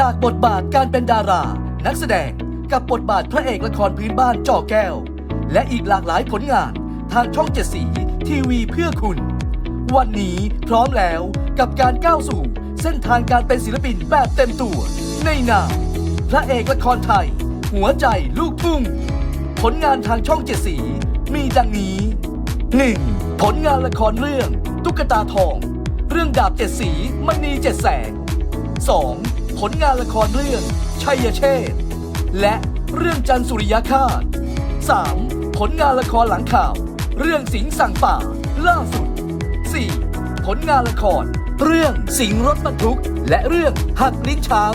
จากบทบาทการเป็นดารา นักแสดงกับบทบาทพระเอกละครพื้นบ้านจอแก้ว และอีกหลากหลายผลงานทางช่องเจ็ดสีทีวีเพื่อคุณ วันนี้พร้อมแล้วกับการก้าวสู่ เส้นทางการเป็นศิลปินแบบเต็มตัว ในนามพระเอกละครไทย หัวใจลูกทุ่งผลงานทางช่องเจ็ดสี มีดังนี้ 1. ผลงานละครเรื่อง ตุ๊กตาทอง เรื่องดาบเจ็ดสีมณีเจ็ดแสง 2. ผลงานละครเรื่องชัยเชษฐ์และเรื่องจันสุริยคาต 3. ผลงานละครหลังข่าว เรื่องสิงสั่งป่า ล่าสุด 4. ผลงานละคร เรื่องสิงรถบรรทุก และเรื่องหักลิ้นช้าง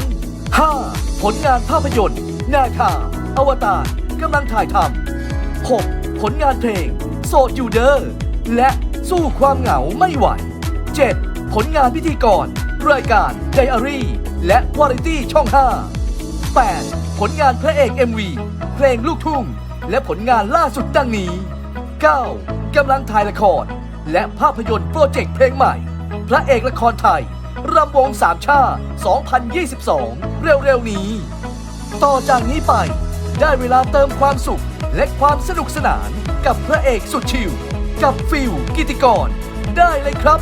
5. ผลงานภาพยนตร์ นาคา อวตารกำลังถ่ายทำ 6. ผลงานเพลง โสดอยู่เดอร์และสู้ความเหงาไม่ไหว 7. ผลงานพิธีกร รายการไดอารี่ และวาไรตี้ช่อง 5 8. ผลงานพระเอก MV เพลงลูกทุ่ง และผลงานล่าสุดดังนี้ 9. กำลังถ่ายละคร และภาพยนตร์โปรเจกต์เพลงใหม่ พระเอกละครไทยรำวงสามชาติ2022 เร็วๆนี้ ต่อจากนี้ไป ได้เวลาเติมความสุขและความสนุกสนานกับพระเอกสุดชิลกับฟิลกิติกร ได้เลยครับ